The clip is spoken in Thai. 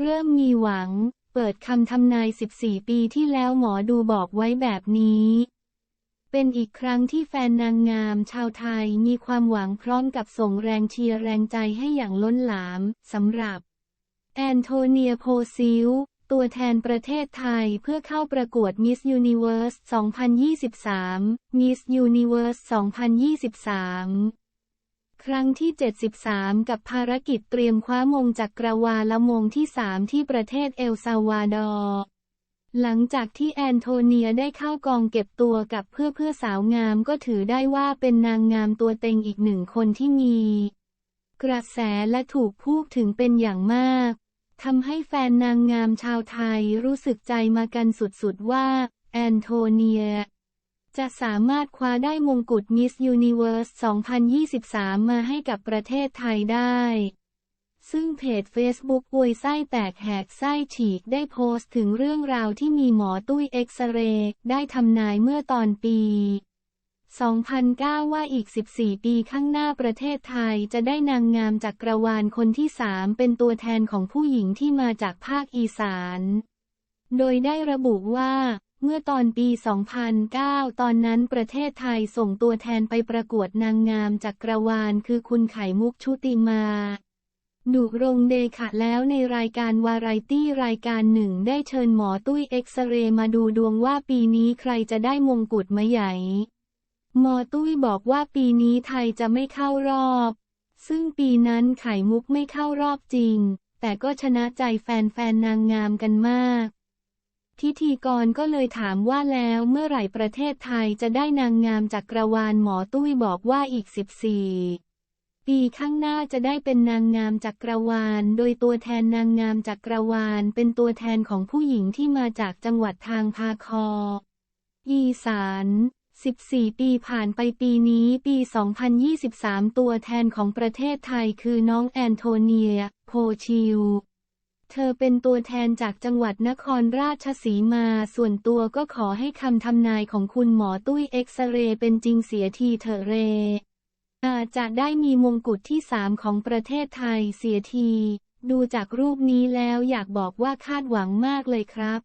เริ่มมีหวัง เปิดคำทำนาย 14 ปีที่แล้วหมอดูบอกไว้แบบนี้ เป็นอีกครั้งที่แฟนนางงามชาวไทยมีความหวังพร้อมกับส่งแรงเชียร์แรงใจให้อย่างล้นหลามสำหรับ แอนโทเนียโพซิลตัวแทนประเทศไทยเพื่อเข้าประกวด Miss Universe 2023 Miss Universe 2023 ครั้งที่ 73 กับภารกิจเตรียมคว้ามงจากกรวาละมงที่ 3 ที่ประเทศเอลซาวาดอร์หลังจากที่แอนโทเนียได้เข้ากองเก็บตัวกับเพื่อเพื่อสาวงามก็ถือได้ว่าเป็นนางงามตัวเต็งอีกหนึ่งคนที่มี กระแสและถูกพูดถึงเป็นอย่างมากทำให้แฟนนางงามชาวไทยรู้สึกใจมากันสุดๆว่า แอนโทเนีย จะสามารถคว้าได้มงกุฎมิสยูนิเว r ร์ส 2023 มาให้กับประเทศไทยได้ ซึ่งเพจ Facebook อวยไส้แตกแหกไส้ฉีกได้โพสต์ถึงเรื่องราวที่มีหมอตุ้ยเอ็กซเรย์ได้ทำนายเมื่อตอนปี 2009 ว่าอีก 14 ปีข้างหน้าประเทศไทยจะได้นางงามจากกรวาลคนที่ 3 เป็นตัวแทนของผู้หญิงที่มาจากภาคอีสาน โดยได้ระบุว่า เมื่อตอนปี 2009 ตอนนั้นประเทศไทยส่งตัวแทนไปประกวดนางงามจากกรวาลคือคุณไข่มุกชุติมาดุรงเดขะแล้วในรายการวาไรตี้รายการหนึ่งได้เชิญหมอตุ้ยเอ็กซเรย์มาดูดวงว่าปีนี้ใครจะได้มงกุฎมาใหญ่ หมอตุ้ยบอกว่าปีนี้ไทยจะไม่เข้ารอบ ซึ่งปีนั้นไข่มุกไม่เข้ารอบจริง แต่ก็ชนะใจแฟนๆนางงามกันมาก พิธีกรก็เลยถามว่าแล้วเมื่อไหร่ประเทศไทยจะได้นางงามจากกรวาลหมอตุ้ยบอกว่าอีก 14 ปีข้างหน้าจะได้เป็นนางงามจากกรวาล โดยตัวแทนนางงามจากกรวาล เป็นตัวแทนของผู้หญิงที่มาจากจังหวัดทางพาคอ อีสาน14 ปีผ่านไปปีนี้ปี 2023 ตัวแทนของประเทศไทยคือน้องแอนโทเนีย โพชิล เธอเป็นตัวแทนจากจังหวัดนครราชสีมา ส่วนตัวก็ขอให้คำทำนายของคุณหมอตุ้ยเอ็กซเรย์เป็นจริงเสียทีเถอะเร อาจจะได้มีมงกุฎที่สามของประเทศไทยเสียที ดูจากรูปนี้แล้วอยากบอกว่าคาดหวังมากเลยครับ